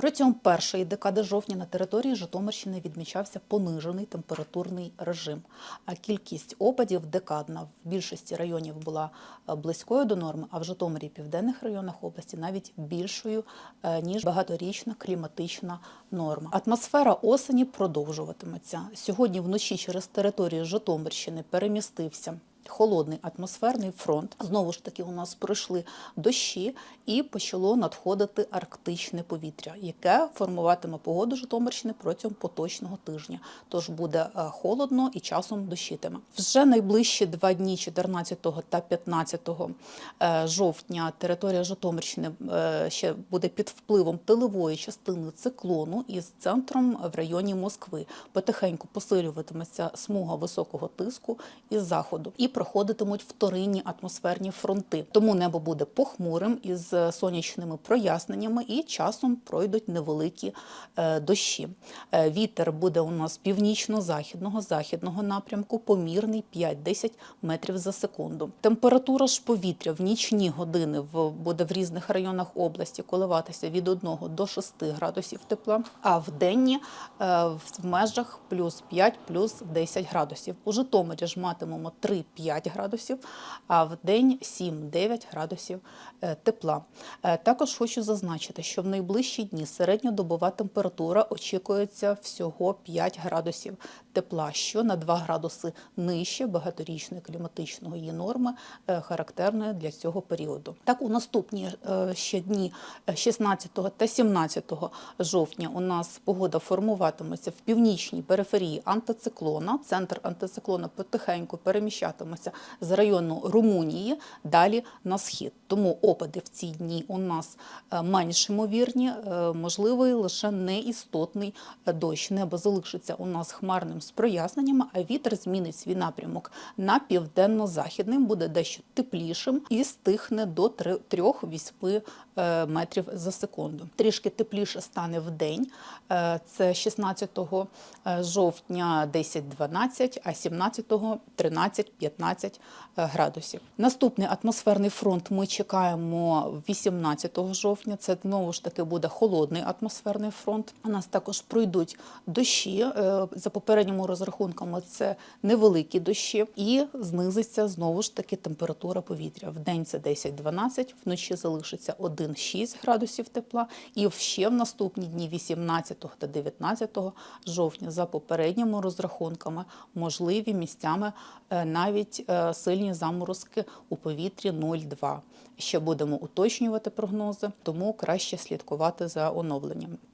Протягом першої декади жовтня на території Житомирщини відмічався понижений температурний режим. А кількість опадів декадна в більшості районів була е, близькою до норми, а в Житомирі і південних районах області навіть більшою е, ніж багаторічна кліматична норма. Атмосфера осені продовжуватиметься. Сьогодні вночі через територію Житомирщини перемістився. Холодний атмосферний фронт знову ж таки у нас пройшли дощі і почало надходити арктичне повітря, яке формуватиме погоду Житомирщини протягом поточного тижня. Тож буде е, холодно і часом дощитиме. Вже найближчі два дні, 14 та 15 е, жовтня, територія Житомирщини е, ще буде під впливом тилової частини циклону із центром в районі Москви. Потихеньку посилюватиметься смуга високого тиску із заходу і проходитимуть вторинні атмосферні фронти. Тому небо буде похмурим із сонячними проясненнями і часом пройдуть невеликі е, дощі. Е, Вітер буде у нас північно-західного західного напрямку, помірний 5-10 метрів за секунду. Температура ж повітря в нічні години буде в різних районах області коливатися від 1 до 6 градусів тепла, а в денні е, в межах плюс 5, плюс 10 градусів. У Житомирі ж матимемо 3-5 градусів, а в день 7-9 градусів е, тепла. Е, Також хочу зазначити, що в найближчі дні середньодобова температура очікується всього 5 градусів тепла, що на 2 градуси нижче багаторічної кліматичної норми, е, характерної для цього періоду. Так, у наступні ще дні е, 16 та 17 жовтня у нас погода формуватиметься в північній периферії антициклона. Центр антициклона потихеньку переміщатиметься з району Румунії далі на схід. Тому опади в ці дні у нас е, менш ймовірні, е, можливий лише неістотний е, дощ. Небо залишиться у нас хмарним з проясненнями, а вітер змінить свій напрямок на південно-західним, буде дещо теплішим і стихне до 3-8 е, метрів за секунду. Трішки тепліше стане в день. Це 16 жовтня 10-12, а 17 13-15 градусів. Наступний атмосферний фронт ми чекаємо 18 жовтня. Це знову ж таки буде холодний атмосферний фронт. У нас також пройдуть дощі. Е, За попередніми розрахунками це невеликі дощі, і знизиться знову ж таки температура повітря. В день це 10-12, вночі залишиться 1-6 градусів тепла. І ще в наступні дні 18 та 19 жовтня, за попередніми розрахунками, можливі місцями е, навіть е, сильні заморозки у повітрі 0,2. Ще будемо уточнювати прогнози, тому краще слідкувати за оновленнями.